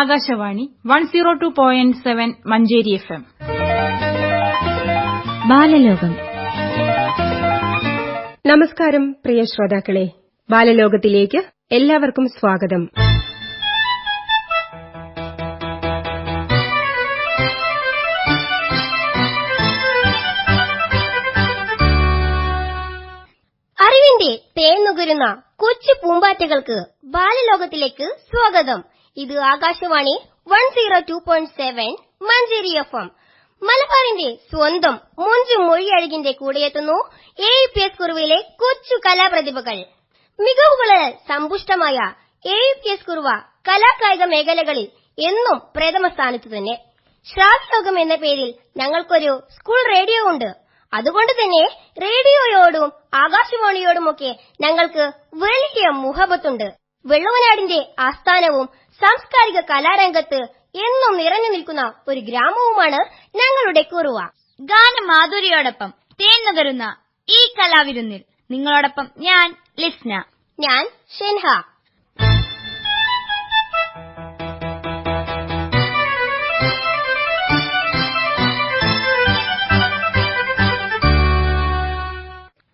Akashvani one zero two point seven Manjeri F M. Balalokam. നമസ്കാരം പ്രിയ ശ്രോതാക്കളെ. ബാലലോകത്തിലേക്ക് എല്ലാവർക്കും സ്വാഗതം. അറിവിന്റെ തേൻ നുകരുന്ന കൊച്ചു പൂമ്പാറ്റകൾക്ക് ബാലലോകത്തിലേക്ക് സ്വാഗതം. ഇത് Akashvani one zero two point seven Manjeri F M. മലബാറിന്റെ സ്വന്തം മുഞ്ചു മൊഴിയഴകിന്റെ കൂടെയെത്തുന്നു എ പി എസ് കുറുവയിലെ കൊച്ചു കലാപ്രതിഭകൾ. മികവുകളാൽ സമ്പുഷ്ടമായ എ പി എസ് കുറുവ കലാകായിക മേഖലകളിൽ എന്നും പ്രഥമ സ്ഥാനത്ത് തന്നെ. ശ്രാവ്യോഗം എന്ന പേരിൽ ഞങ്ങൾക്കൊരു സ്കൂൾ റേഡിയോ ഉണ്ട്. അതുകൊണ്ട് തന്നെ റേഡിയോയോടും ആകാശവാണിയോടുമൊക്കെ ഞങ്ങൾക്ക് വലിയ മുഹബത്തുണ്ട്. വെള്ളവനാടിന്റെ ആസ്ഥാനവും സാംസ്കാരിക കലാരംഗത്ത് എന്നും നിറഞ്ഞു നിൽക്കുന്ന ഒരു ഗ്രാമവുമാണ് ഞങ്ങളുടെ കുറുവ. ഗാനമാധുരിയോടൊപ്പം തേൻ നുകരുന്ന ഈ കലാവിരുന്നിൽ നിങ്ങളോടൊപ്പം ഞാൻ ലിസ്ന. ഞാൻ ഷെൻഹ.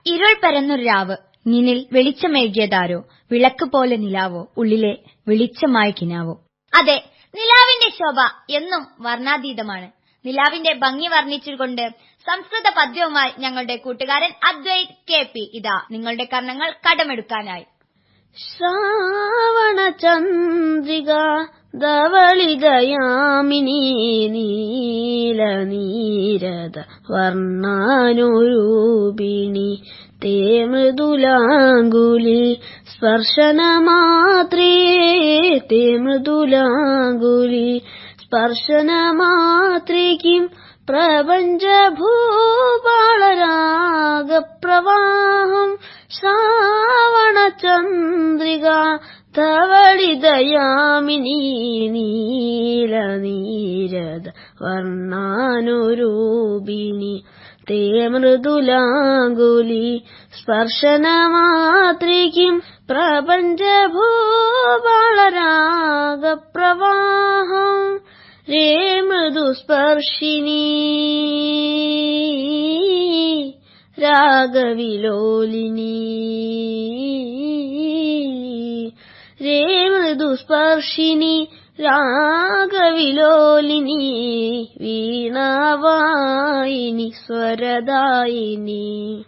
ഇരുൾ പരന്നൊരു രാവ്. നിന്നിൽ വെളിച്ചമേകിയതാരോ? വിളക്ക് പോലെ നിലാവോ? ഉള്ളിലെ വെളിച്ചമായ കിനാവോ? അതെ നിലാവിന്റെ ശോഭ എന്നും വർണാതീതമാണ്. നിലാവിന്റെ ഭംഗി വർണിച്ചുകൊണ്ട് സംസ്കൃത പദ്യവുമായി ഞങ്ങളുടെ കൂട്ടുകാരൻ അദ്വൈത് കെ പി ഇതാ നിങ്ങളുടെ കർണങ്ങൾ കടമെടുക്കാനായി. ശ്രാവണ ചന്ദ്രിക ധവളിതയാമിനി നീല നീരത വർണാനുരൂപിണി. തേ മൃദുലാങ്കുലി സ്പർശനമാത്രേ തേ മൃദുലാങ്കുലി സ്പർശനമാത്രയ്ക്കും പ്രപഞ്ചഭൂപാളരാഗപ്രവാഹം ശ്രാവണചന്ദ്രിക ധവളിതയാമിനി നീല നീരത വർണാനുരൂപിണി मृदुलाङ्गुलि स्पर्शनमात्र किं प्रपञ्चभूबाळरागप्रवाह रेमृदुस्पर्शिनी रागविलोलिनी। रे मृदुस्पर्शिनी രാഗവിലോലിനി വീണവായിനി സ്വരദായിനി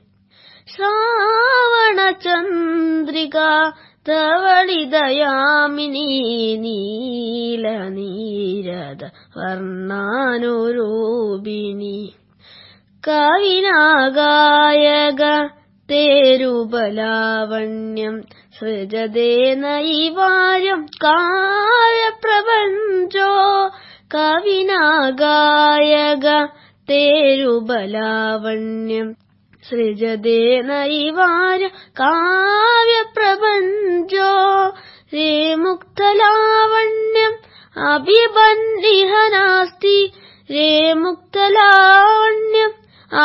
ശ്രാവണചന്ദ്രിക തവളിതയാമിനി നീല നീരത വർണാനുരൂപിണി. കവിനാഗായക ते तेरुबलावण्यम् सृजदेनैवारम् काव्यप्रबन्धो कविना गायग ते रूपलावण्यम् सृजते नैवार्य काव्यप्रपञ्चो रेमुक्तलावण्यम् अभिबन्निह नास्ति रेमुक्तलावण्यम्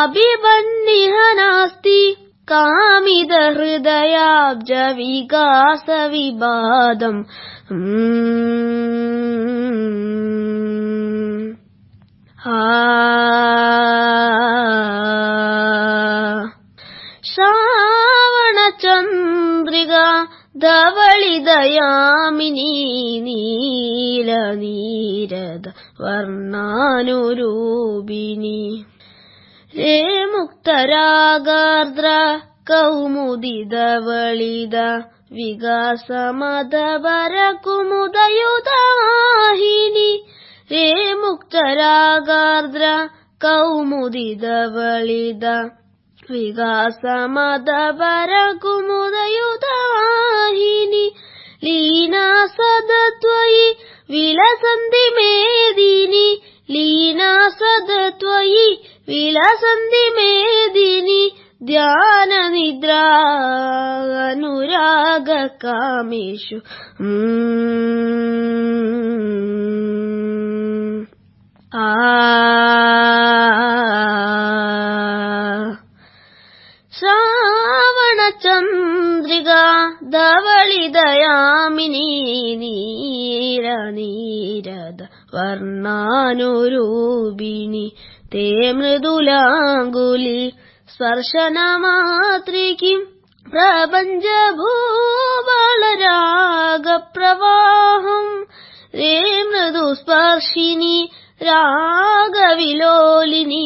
अभिबन्निह नास्ति കാമിത ഹൃദയാബ്ജ വികാസ വിവാദം ശ്രാവണചന്ദ്രിക ധവളിതയാമിനി ಸೇ ಮುಕ್ತರಾಗಾರ್ದ್ರ बलिदा विगा समद बर कुमुदयु ರೇ ಮುಕ್ತರಾಗಾರ್ದ್ರ रागार्द्रा कौमुद बलिदा विगा समद ಲೀನಾ ಸದತ್ವಯಿ दाहिनी ಮೇದಿನಿ സദത്വയി വിലസന്ധി മേദിനി ധ്യാന നിദ്ര അനുരാഗ കാമേഷു ആ. ശ്രാവണചന്ദ്രിക ധവളിതയാമിനി വർണാനുരൂപിണി തേ മൃദുലാങ്കുലി സ്പർശനമാത്രികിം പ്രപഞ്ചഭൂവളരാഗപ്രവാഹം രേ മൃദുസ്പർശിനി രാഗവിലോലിനി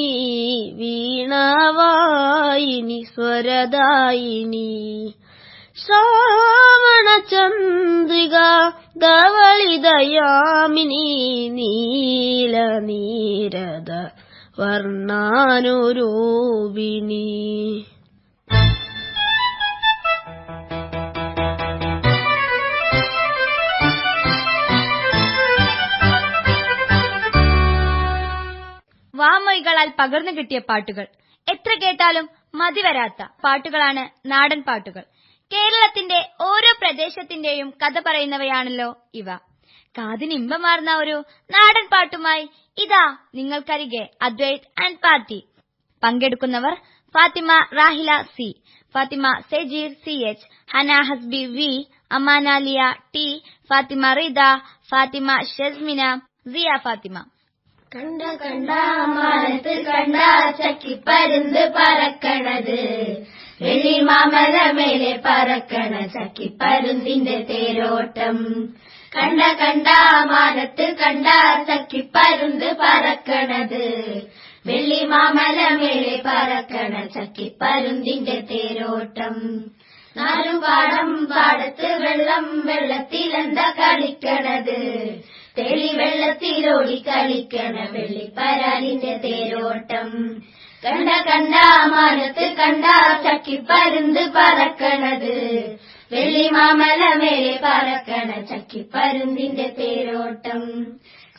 വീണവായിനി സ്വരദായിനി. ശ്രാവണചന്ദ്രിക ധവളിതയാമിനി നീല നീരത വർണാനുരൂപിണി. വാമൊഴികളാൽ പകർന്നു കിട്ടിയ പാട്ടുകൾ. എത്ര കേട്ടാലും മതിവരാത്ത പാട്ടുകളാണ് നാടൻ പാട്ടുകൾ. കേരളത്തിന്റെ ഓരോ പ്രദേശത്തിന്റെയും കഥ പറയുന്നവയാണല്ലോ ഇവ. കാതിന് ഇമ്പമാർന്ന ഒരു നാടൻ പാട്ടുമായി ഇതാ നിങ്ങൾക്കരികെ അദ്വൈത് ആൻഡ് പാർട്ടി. പങ്കെടുക്കുന്നവർ Fathima Rahila C Fathima Sejeer C H Hana Hasbi V Amanaliya T Fathima Rida Fathima Shesmina Siya Fathima. കണ്ട കണ്ട മാനത്ത് കണ്ട ചക്കി പരുന്ത് പറക്കണത്. വെള്ളി മേലെ പറക്കണ സഖി പരുന്തിന്റെ തേരോട്ടം. കണ്ട കണ്ട മാനത്ത് കണ്ട സഖി പരുന്ത് പറക്കണത്. വെള്ളി മേലെ പറക്കണ സഖി പരുന്തിന്റെ തേരോട്ടം. നാലും പാടം പാടത്ത് വെള്ളം വെള്ളത്തിലെന്താ കളിക്കണത്? തെളി വെള്ളത്തിലോടി കളിക്കണ വെള്ളിപ്പരാലിന്റെ തേരോട്ടം. കണ്ട കണ്ട മാനത്ത് കണ്ട ചക്കിപ്പരുന്ത് പറക്കണത് വെള്ളി മാമല മേലെ പറക്കണ ചക്കിപ്പരുന്തിന്റെ തേരോട്ടം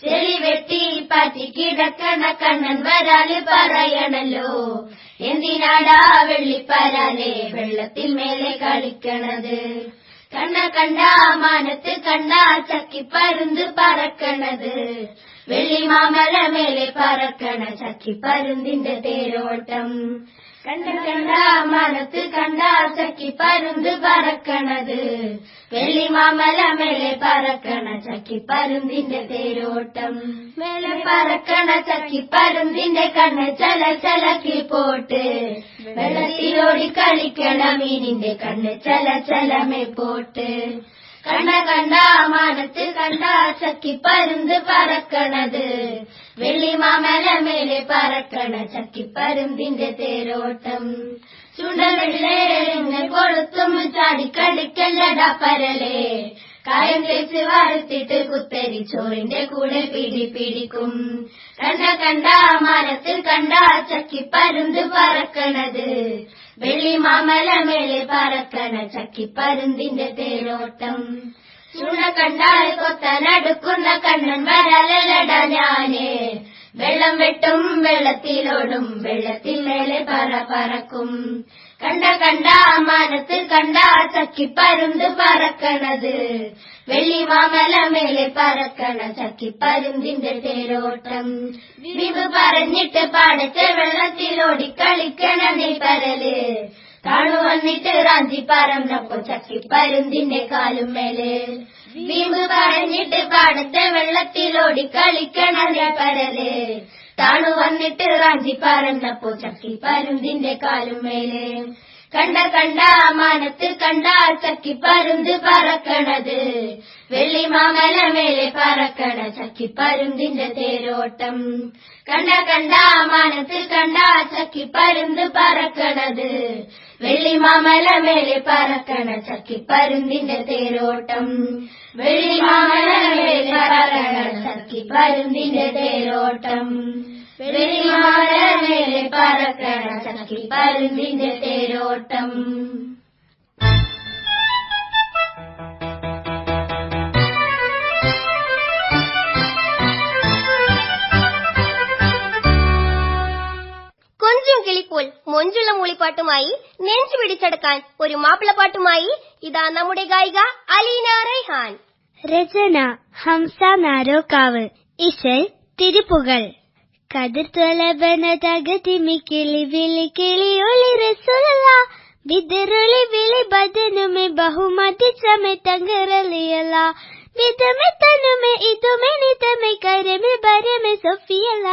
ചെളി വെട്ടി പാറ്റി കിടക്കണ കണ്ണൻ വരാല് പറയണല്ലോ എന്തിനാടാ വെള്ളിപ്പരാലെ വെള്ളത്തിൽ മേലെ കളിക്കണത് கண்ண கண்டா மானத்து கண்டா சக்கி பருந்து பறக்கணது வெள்ளி மாமர மேலே பறக்கண சக்கி பருந்தின் தேரோட்டம். കണ്ട കണ്ട മനത്ത് കണ്ട ചക്കിപ്പരുന്ത് പറക്കണത്. വെള്ളി മാമല മേലെ പറക്കണ ചക്കിപ്പരുന്തിന്റെ തേരോട്ടം. മേലെ പറക്കണ ചക്കിപ്പരുന്തിന്റെ കണ്ണ് ചല ചലക്കി പോട്ട്. വെള്ളത്തിലോടി കളിക്കണ മീനിന്റെ കണ്ണ് ചല ചലമേ പോട്ട്. കണ്ട കണ്ട മാനത്ത് കണ്ട ചക്കിപ്പരുന്ത് പറക്കണത്. വെള്ളി മാമല മേലെ പറക്കണ ചക്കി പരുന്തിന്റെ തേരോട്ടം. ചുണ്ടകളിലെ കൊളുത്തും ചാടിക്കടിക്കല്ലട പരലേ. കായം തേച്ച് വാഴ്ത്തിട്ട് കുത്തരി ചോറിന്റെ കൂടെ പിടി പിടിക്കും. കണ്ട കണ്ട മരത്തിൽ കണ്ട ചക്കിപ്പരുന്ത് പറക്കണത്. വെള്ളി മാമല മേലെ പറക്കണ ചക്കിപ്പരുന്തിന്റെ തേരോട്ടം. ചുണ കണ്ടാൽ കൊത്തനടുക്കുന്ന കണ്ണൻ വരലട ഞാനേ. വെള്ളം വെട്ടും വെള്ളത്തിലോടും വെള്ളത്തിൽ മേലെ പറ പറക്കും. കണ്ട കണ്ട മാനത്ത് കണ്ട ചക്കി പരുന്ത് പറക്കണത്. വെള്ളി മാമല മേലെ പറക്കണ ചക്കി പരുന്തിന്റെ തേരോട്ടം. വിവ് പറഞ്ഞിട്ട് പാടത്തെ വെള്ളത്തിലോടി കളിക്കണ നീ പരൽ. താണു വന്നിട്ട് റാഞ്ചി പറന്നപ്പോ ചക്കിപ്പരുന്തിന്റെ കാലും മേലെ. വീമ്പ് പറഞ്ഞിട്ട് പാടത്തെ വെള്ളത്തിലോടി കളിക്കണ നീ പരൽ. താണു വന്നിട്ട് റാഞ്ചി പറന്നപ്പോ ചക്കിപ്പരുന്തിന്റെ കാലും മേലെ. കണ്ട കണ്ട മാനത്ത് കണ്ട ചക്കിപ്പരുന്ത് പറക്കണത്. വെള്ളി മാമല മേലെ പറക്കണ ചക്കിപ്പരുന്തിന്റെ തേരോട്ടം. കണ്ട കണ്ട മാനത്ത് കണ്ട ചക്കിപ്പരുന്ത് പറക്കണത്. വെള്ളി മാമല മേലെ പറക്കണ ചക്കിപ്പരുന്തിന്റെ തേരോട്ടം. വെള്ളി മാമല മേലെ പറക്കണ ചക്കിപ്പരുന്തിന്റെ തേരോട്ടം. വെള്ളി പറക്കണ ചക്കി പരുന്തിന്റെ തേരോട്ടം. കൊഞ്ചും കിളിപ്പോൾ മൊഞ്ചുള്ള മൂളിപ്പാട്ടുമായി നെഞ്ചു പിടിച്ചെടുക്കാൻ ഒരു മാപ്പിളപ്പാട്ടുമായി ഇതാ നമ്മുടെ ഗായിക അലീന റൈഹാൻ രചന ഹംസ നാരോക്കാവ്. ഇശൽ തിരുപ്പുകൾ. கதிர் ತೊಲಬನದಗತಿಮಿ ಕಿಳಿ ವಿಳಿ ಕಿಳಿಯೊಳಿರೆ ಸುಲಲ ಬಿದಿರುಳಿ ವಿಳಿ ಬದನುಮೆ ಬಹುಮತಿ ಶ್ರಮೆ ತಂಗರಲಿಯಲ ಬಿದಮೆ ತನುಮೆ ಇದುಮೆ ನಿತಮೆ ಕರೆಮೆ ಬರೆಮೆ ಸೊಫಿಯಲ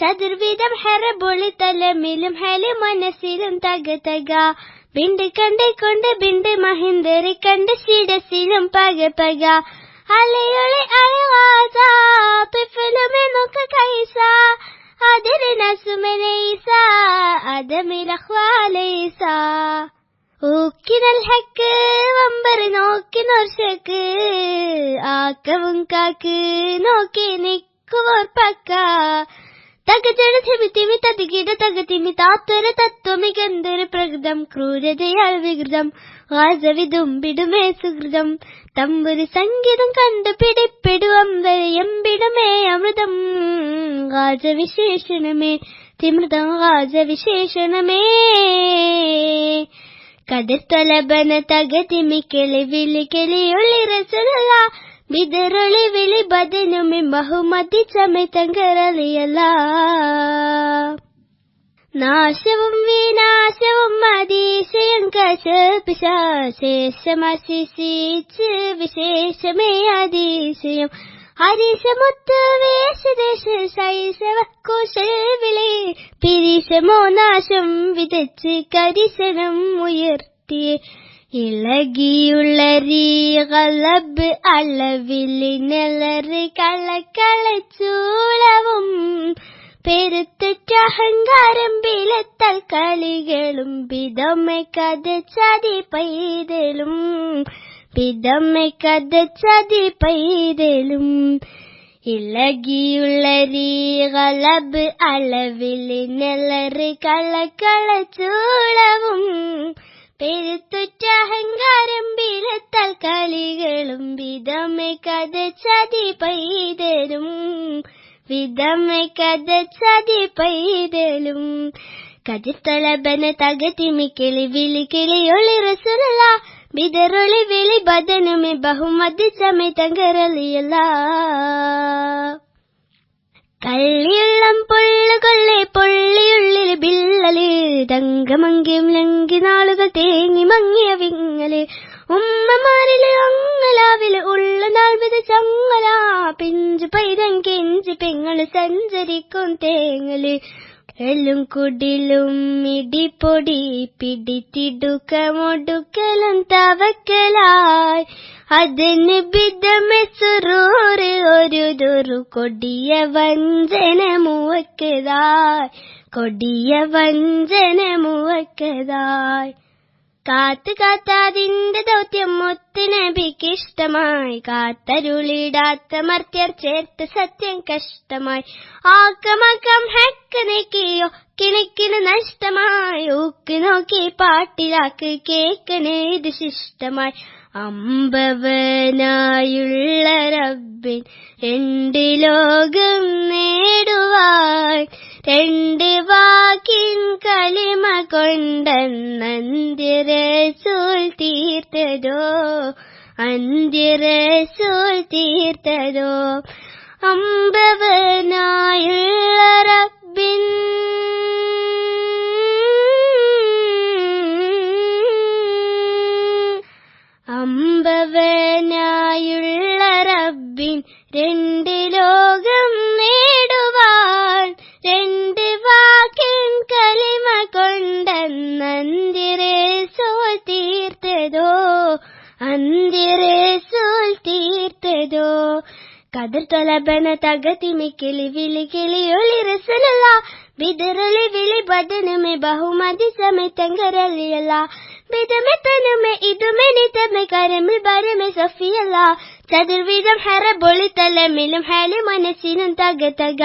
சதுர்விதம் ஹரபொழி தலமிலும் ஹலி மனசிலும் தகதகா பிண்டு கண்டை கொண்டு பிண்டு மகிந்தரை கண்டு சிடசிலும் பகபகா அலையொளி அழகாசா பிஃபிலுமே நோக்க கைசா. പിഫലുമെ നോക്ക കൈസ അതിന് നസുമനൈസ അതമിലഹ്വാലൈസ ഊക്കിനൽ ഹക്ക് വമ്പർ നോക്കി നോർഷക്ക് ആക്കവും കാക്ക് നോക്കി നിക്കുവോർ പക്ക തകജട തിമി തിമി തതികിട തകതിമി താത്തൊരു തത്വമി ഗന്ധര് പ്രകൃതം ക്രൂരതയാൽ വികൃതം വാസവിതുമ്പിടുമേ സുഹൃതം തമ്പുരു സംഗീതം കണ്ടു പിടിപ്പിടുവമ്പര് എമ്പിടുമേ അമൃതം രാജവിശേഷണമേ തിമൃതം രാജവിശേഷണമേ കതിർത്തലബന തകതിമി കിളി വിളി കിളിയൊളി രസനല ಬಿದರೊಳಿ ವಿಳಿ ಬದನುಮಿ ಬಹುಮತಿ ചമയത്തങ്കരളിയല്ല നാശവും വിനാശവും അതിശയം നാശം വിതച്ച് കരിശനം ഉയർത്തിയേ. ഇളകിയുള്ളരി കളബ് അളവിലി നിലറി കളക്കളച്ചൂളവും പെരുത്തുറ്റഹങ്കാരം ബിലത്തൽ കളികളും വിധമെ കഥച്ചതി പൈതലും വിധമെ കഥച്ചതി പൈതലും ഇളകിയുള്ളരി കളബ് അളവിലി നിലറി കളക്കളച്ചൂളവും പെരുത്തുറ്റഹങ്കാരം ബിലത്തൽ കളികളും വിധമെ കഥച്ചതി പൈതലും വിധമെ ചതി പൈതലും. കതിർത്തലബന തകതിമി കിളി വിളി കിളിയൊളി റസുലല്ല ബിദറൊളി വിളി ബദനുമെ ബഹുമതി സമയത്തങ്കരളിയല്ല കള്ളിയുള്ളം പൊള്ളുകൊള്ളെ പൊള്ളിയുള്ളിൽ ബില്ലല് തങ്കമങ്കിയും ലങ്കി നാളുകൾ തേങ്ങി മങ്ങിയ വിങ്ങൽ. ഉമ്മമാരിൽ അങ്ങലാവിൽ ഉള്ള നാൾ വിത ചങ്ങല. പിഞ്ചു പൈതം കെഞ്ചി പെങ്ങൾ സഞ്ചരിക്കും തേങ്ങൽ. എല്ലും കുടിലും ഇടിപ്പൊടി പിടിത്തിടുക്കമൊടുക്കലും തവക്കലായി. അതിന് ബിദമെ ഒരു ദുറു കൊടിയ വഞ്ചന മുവക്കതായി. കൊടിയ വഞ്ചന മുവക്കതായി. കാത്തു കാത്താതിന്റെ ദൗത്യം മുത്തുനബിക്ക് ഇഷ്ടമായി. കാത്തരുളിടാത്ത മർത്യർ ചേർത്ത് സത്യം കഷ്ടമായി. ആക്കമക്കം ഹക്ക് നീക്കിയോ കിണിക്കിന് നഷ്ടമായി. ഊക്ക് നോക്കി പാട്ടിലാക്ക് കേക്കനേ ഇത് ശിഷ്ടമായി. അമ്പവനായുള്ള റബ്ബിൻ രണ്ട് ലോകം നേടുവാൻ രണ്ട് വാക്കിൻ കളിമ കൊണ്ടെന്നന്തിരസൂൽ തീർത്തതോ? അന്തിരസൂൽ തീർത്തതോ? അമ്പവനായുള്ള റബ്ബിൻ അമ്പവനായുള്ള റബ്ബിൻ രണ്ട് കതിർ തൊലബന തകതിമി കിളി വിളി കിളിയൊളി രസലല്ല ಬಿದರಳಿ ವಿಳಿ ಬದನುಮೆ ಬಹುಮತಿ ಸಮೇತಂಗರಲಿಯಲ್ಲ ಬಿದಮೆ ತನುಮೆ ಇದುಮೆ ನಿತಮೆ കരമിൽ ബരമെ സഫിയല്ല ചതുർവിധം ഹെറ ബൊളിത്തലമിലും ഹാലി മനസ്സിനും തക തക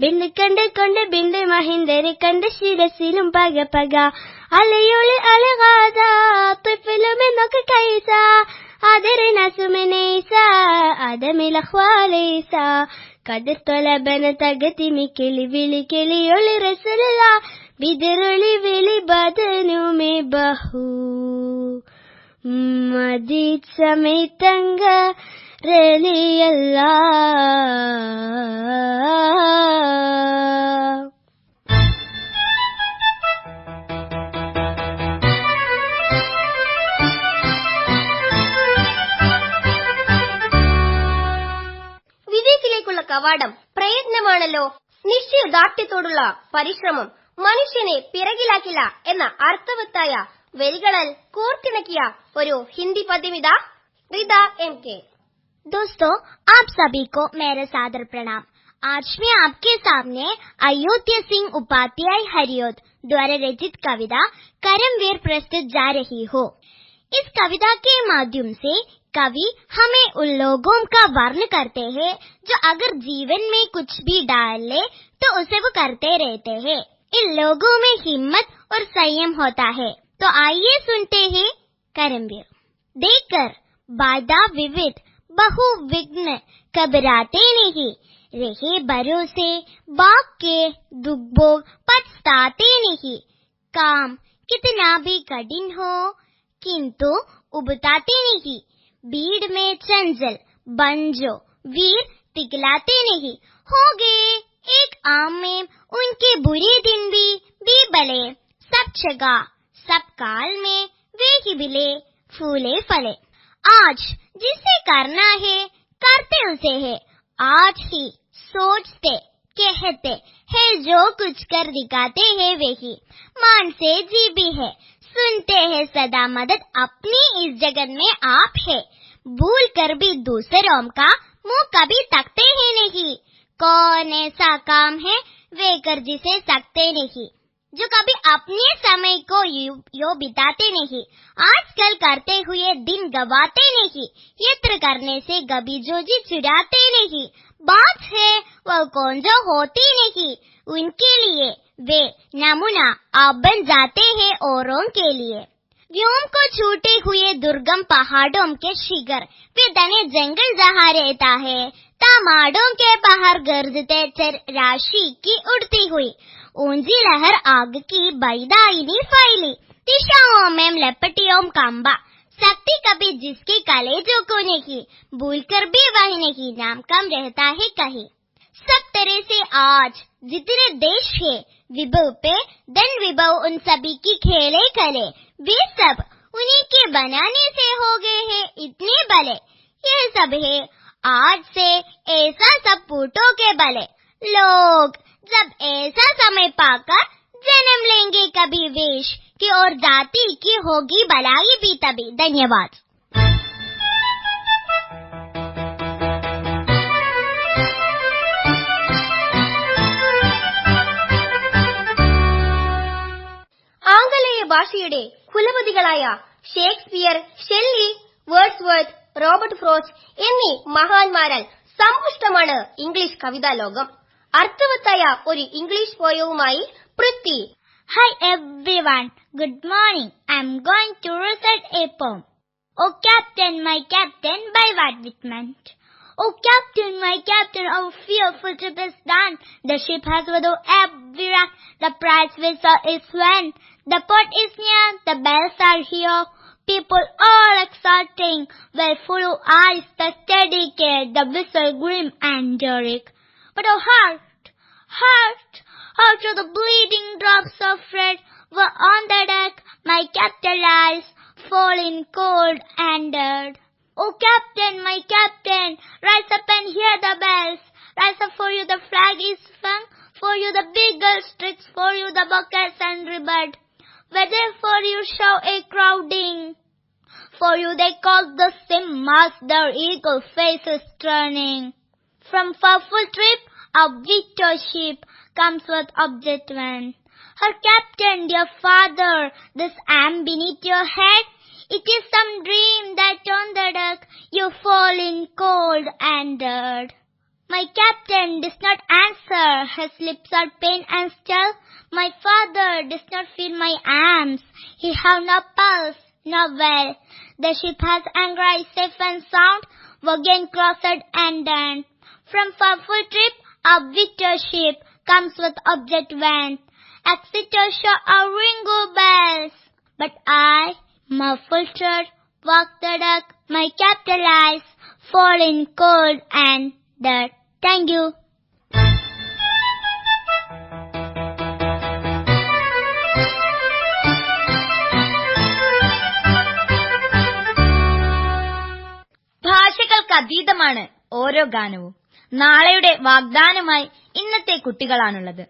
ബിണ്ട് കണ്ട് കൊണ്ട് ബിണ്ട് മഹിന്ദരെ കണ്ട് ശിരസിലും പക പക അലയൊളി അലകാത തുഫിലുമെന്നൊക്കെ കൈസ അതിരെ നസുമെനേസ അതമിലഹ്വാലേസ കതിർ തൊലബന തകതിമി കിളി വിളി കിളിയൊളി റസലല്ല ബിദറൊളി വിളി ബദനുമെ ബഹു മതി സമേതങ്ക റലിയല്ല കവാടം പ്രയത്നമാണല്ലോ നിശ്ചയദാർഢ്യത്തോടുള്ള പരിശ്രമം മനുഷ്യനെ പിറകിലാക്കില്ല എന്ന അർത്ഥവത്തായ വരികളാൽ കോർത്തിണക്കിയ ഒരു ഹിന്ദി പദ്യമിത റിത എം കെ दोस्तों आप सभी को मेरे सादर प्रणाम आज मैं आपके सामने अयोध्या सिंह उपाध्याय हरियोद द्वारा रचित कविता करमवीर प्रस्तुत जा रही हूँ इस कविता के माध्यम से कवि हमें उन लोगों का वर्ण करते हैं, जो अगर जीवन में कुछ भी डाल ले तो उसे वो करते रहते हैं। इन लोगों में हिम्मत और संयम होता है। तो आइए सुनते हैं करमवीर देखकर बाधा विविध बहु विघ्न घबराते नहीं, रहे भरोसे, बाग के दुग्भोग पछताते नहीं। काम कितना भी कठिन हो, किंतु उबताते नहीं। भीड़ में चंचल, बंजो, वीर तिगलाते नहीं। हो गए एक आम में, उनके बुरे दिन भी भी भले सब जगह सब काल में, वे ही बिले, फूले फले। आज जिसे करना है, करते उसे है। आज ही सोचते, कहते है, जो कुछ कर दिखाते हैं, वे ही। मान से जी भी है सुनते हैं सदा मदद अपनी इस जगत में आप है। भूल कर भी दूसरों का मुँह कभी तकते ही नहीं। कौन ऐसा काम है वे कर जिसे सकते नहीं जो कभी अपने समय को यो, बिताते नहीं। आजकल करते हुए दिन गवाते नहीं यत्र करने से कभी जो जी चुराते नहीं। बात है वह कौन जो होती नहीं उनके लिए वे नमूना आप बन जाते हैं औरों के लिए। व्योम को छूटे हुए दुर्गम पहाड़ों के शिखर, वे दने जंगल जहाँ रहता है, तमाड़ों के बाहर गरजते चर राशि की उड़ती हुई। ऊँची लहर आग की बैदाइनी फैली, दिशाओं में लपटियों कंबा। शक्ति कभी जिसके कलेजों को नहीं भूल कर भी वह नहीं नाम कम रहता है कहीं। सब तरह से आज जितने देश है, विभव पे, धन विभव उन सभी की खेले करे। वे सब उन्हीं के बनाने से हो गए हैं, इतने भले ये सब है, आज से ऐसा सब फूटों के भले लोग जब ऐसा समय पाकर जन्म लेंगे, कभी वेश की और जाति की होगी भलाई भी तभी। धन्यवाद। ഭാഷയുടെ കുലപതികളായ Shakespeare Shelley Wordsworth Robert Frost എന്നീ മഹാന്മാരാൽ സമ്പുഷ്ടമാണ് ഇംഗ്ലീഷ് കവിതാ ലോകം അർത്ഥവത്തായ ഒരു English പോയവുമായി Prithvi Hi everyone, good morning. I'm going to recite a poem. Oh Captain, my Captain, by Walt Whitman. Oh Captain, my Captain, how fearful ship is done. The ship has withered every rack, the prize vessel is went. The port is near, the bells are here. People all exulting, well full of eyes, the steady care, the whistle grim and derrick. But oh heart, heart, out of the bleeding drops of red were on the deck, my captain lies, falling cold and dead. Oh captain, my captain, rise up and hear the bells. Rise up for you the flag is flung, for you the beagle streaks, for you the buckets and ribbon. Whether for you show a crowding, for you they call the same mast their eagle faces turning. From farful trip, a victor ship comes with object one. Her captain, dear father, this am beneath your head. It is some dream that on the deck you fall in cold and dead. My captain does not answer, his lips are pain and still. My father does not feel my arms, he have no pulse, no well. The ship has anchored safe and sound, again crossed and done. From farful trip, a victor ship comes with object van. Exeter shore a ringo bells. But I, muffled tread, walk the deck, my captain lies, falling cold and dead. Thank you. ഭാഷകൾക്ക് അതീതമാണ് ഓരോ ഗാനവും. നാളെയുടെ വാഗ്ദാനമായി ഇന്നത്തെ കുട്ടികളാണുള്ളത്.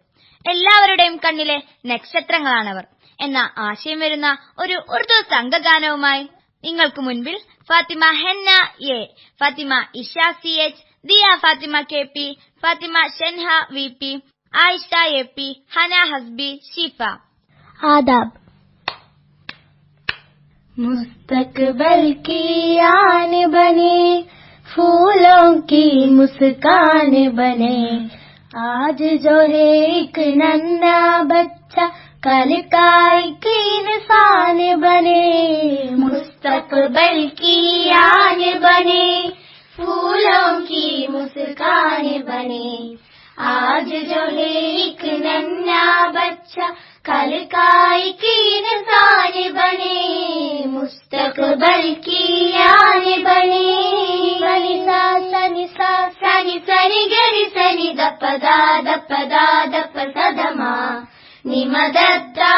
എല്ലാവരുടെയും കണ്ണിലെ നക്ഷത്രങ്ങളാണവർ എന്ന ആശയം വരുന്ന ഒരു ഉറുദു സംഘഗാനവുമായി നിങ്ങൾക്ക് മുൻപിൽ Fathima Henna A Fathima Isha C H Diya Fatima K P Fatima Shanaha V P Ayesha A P Hana Hasbi Shifa आदाब। मुस्तकबल की आन बने, फूलों की मुस्कान बने। आज जो है एक नन्ना बच्चा, कल का एक इंसान बने। मुस्तकबल की आन बने फूलों की मुस्कान बने आज जो है एक नन्ना बच्चा कल का एक इंसान बने मुस्तकबल की आन बने सनि सा सनि सा सनि सनि गरि सनि दप दा दप दा दप सदमा निमदत्ता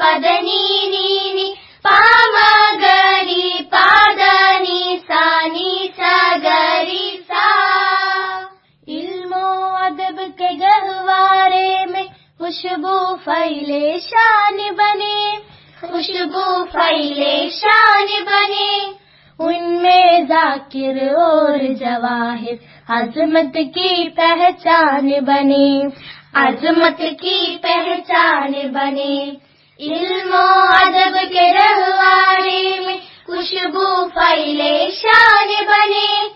पदनी नीनि पाम गरि पादनी खुशबू फैले शान बने, खुशबू फैले शान बने। उनमें जाकिर और जवाहिर, अजमत की पहचान बने। अजमत की पहचान बने। इल्मो अदब के रहवारे में खुशबू फैले शान बने।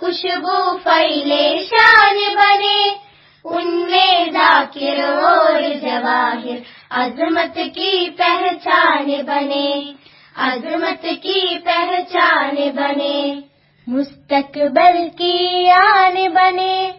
खुशबू फैले शान बने। उनमें जाकिर और जवाहिर। अजमत की पहचान बने। अजमत की पहचान बने। मुस्तकबल की आन बने।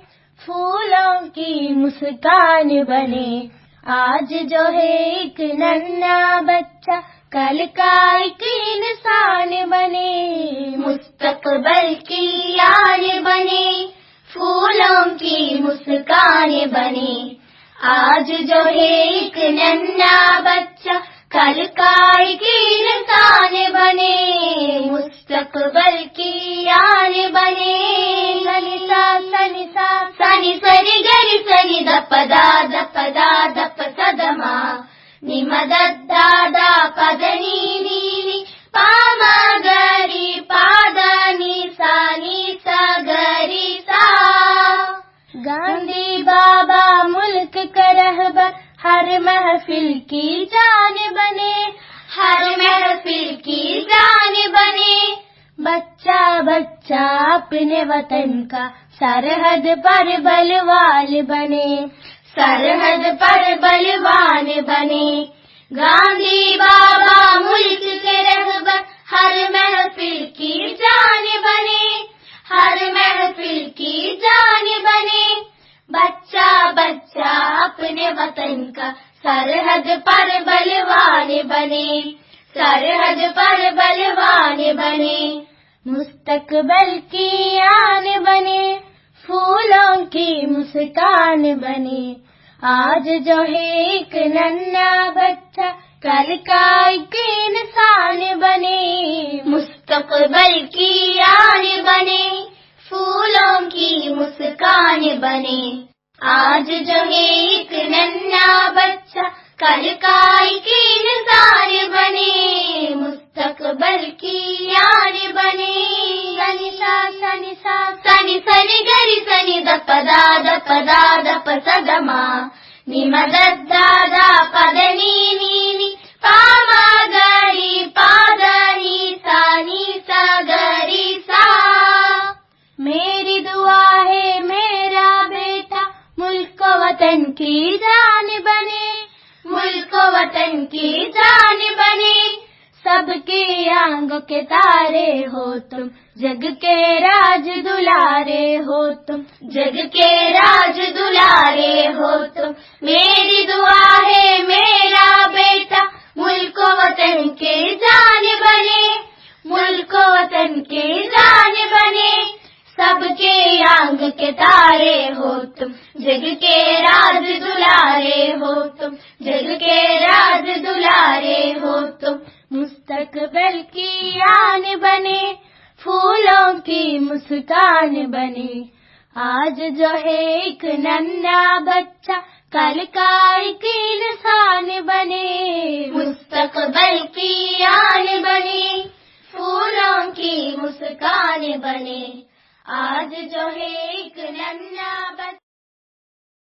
फूलों की मुस्कान बने। आज जो है एक नन्ना बच्चा, कल का एक इंसान बने। मुस्तकबल की आन बने। फूलों की मुस्कान बने। आज जो है एक नन्ना बच्चा कल का एक इंसान बने मुस्तकबल की आन बने। सनि सा सनि सनि गरि सनि दप दा दप दा दप सदमा। निमदद्दा पदनी हर महफिल की जान बने, हर महफिल की जान बने। बच्चा बच्चा अपने वतन का सरहद पर बलवान बने, सरहद पर बलवान बने। गांधी बाबा मुल्क के रहबर हर महफिल की जान बने, हर महफिल की जान बने। बच्चा बच्चा, अपने वतन का सरहद पर बलवान बने। सरहद पर बलवान बने। मुस्तकबल की आन बने। फूलों की मुस्कान बने। आज जो है एक नन्ना बच्चा, कल का एक इंसान बने। मुस्तकबल की आन बने। बने। आज जो है एक नन्ना बच्चा कल का इंसान बने। मुस्तकबल की आन बने। सनि सा सनि सा सनि सनि गरि सनि दप दा दप दा दप सदमा। निमदद्दा पदनी नीनि। पाम गरि पादनी की जान बने, मुल्क वतन की जान बने। सबके आंगों के तारे हो तुम, जग के राज दुलारे हो तुम, जग के राज दुलारे हो तुम। मेरी दुआ है मेरा बेटा, मुल्क वतन के जान बने, मुल्क वतन के जान बने। सबके आंग के तारे हो तुम। जग के राज दुलारे हो तुम। जग के राज दुलारे हो तुम। मुस्तकबल की आन बने, फूलों की मुस्कान बने। आज जो है एक नन्ना बच्चा, कल का एक इंसान बने। मुस्तकबल की आन बने, फूलों की मुस्कान बने। आज जो है एक नन्ना